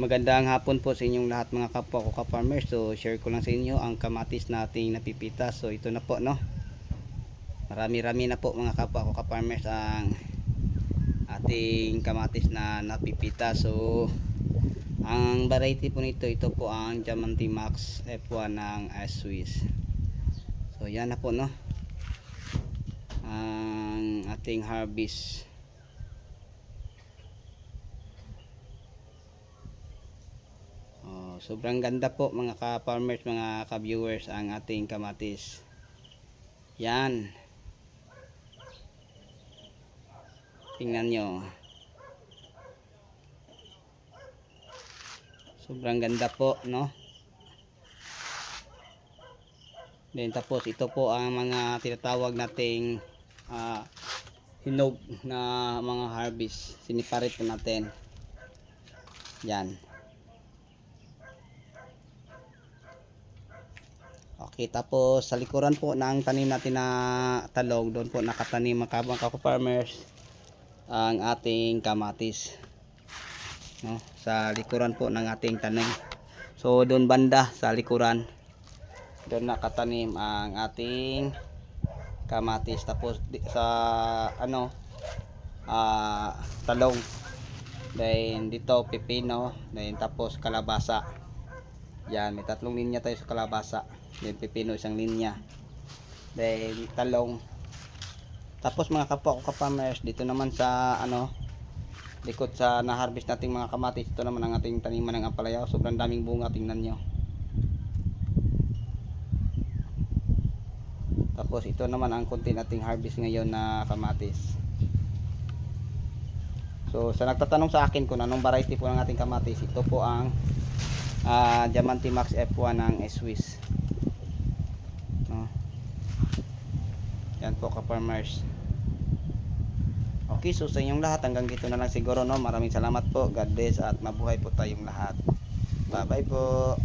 Magandang hapon po sa inyong lahat mga kapwa ko ka-farmers. So share ko lang sa inyo ang kamatis nating napipita. So ito na po no. Marami-rami na po mga kapwa ko ka-farmers ang ating kamatis na napipita. So ang variety po nito ito po ang Diamante Max F1 ng Swiss. So yan na po no. Ang ating harvest. Sobrang ganda po mga ka-farmers, mga ka-viewers ang ating kamatis. Yan. Tingnan nyo. Sobrang ganda po, no? Then tapos ito po ang mga tinatawag nating ah, hinog na mga harvest. Siniparit po natin. Yan. Okay, tapos sa likuran po ng tanim natin na talong, doon po nakatanim mga kako farmers ang ating kamatis. No, sa likuran po ng ating tanim. So doon banda sa likuran doon nakatanim ang ating kamatis tapos sa ano ah talong then dito pipino then tapos kalabasa yan, may tatlong linya tayo sa kalabasa. Then pipino isang linya. Then talong. Tapos mga kapwa ko ka-farmers, dito naman sa ano likod sa na-harvest nating mga kamatis, ito naman ang ating taniman ng ampalaya. Sobrang daming bunga, tingnan nyo. Tapos ito naman ang konti nating harvest ngayon na kamatis. So sa nagtatanong sa akin kung anong variety po ng ating kamatis, ito po ang ah Diamante Max F1 ng Swiss. No. Yan po ka-farmers. Okay, so sa inyong lahat hanggang dito na lang siguro no. Maraming salamat po. God bless at mabuhay po tayong lahat. Bye-bye po.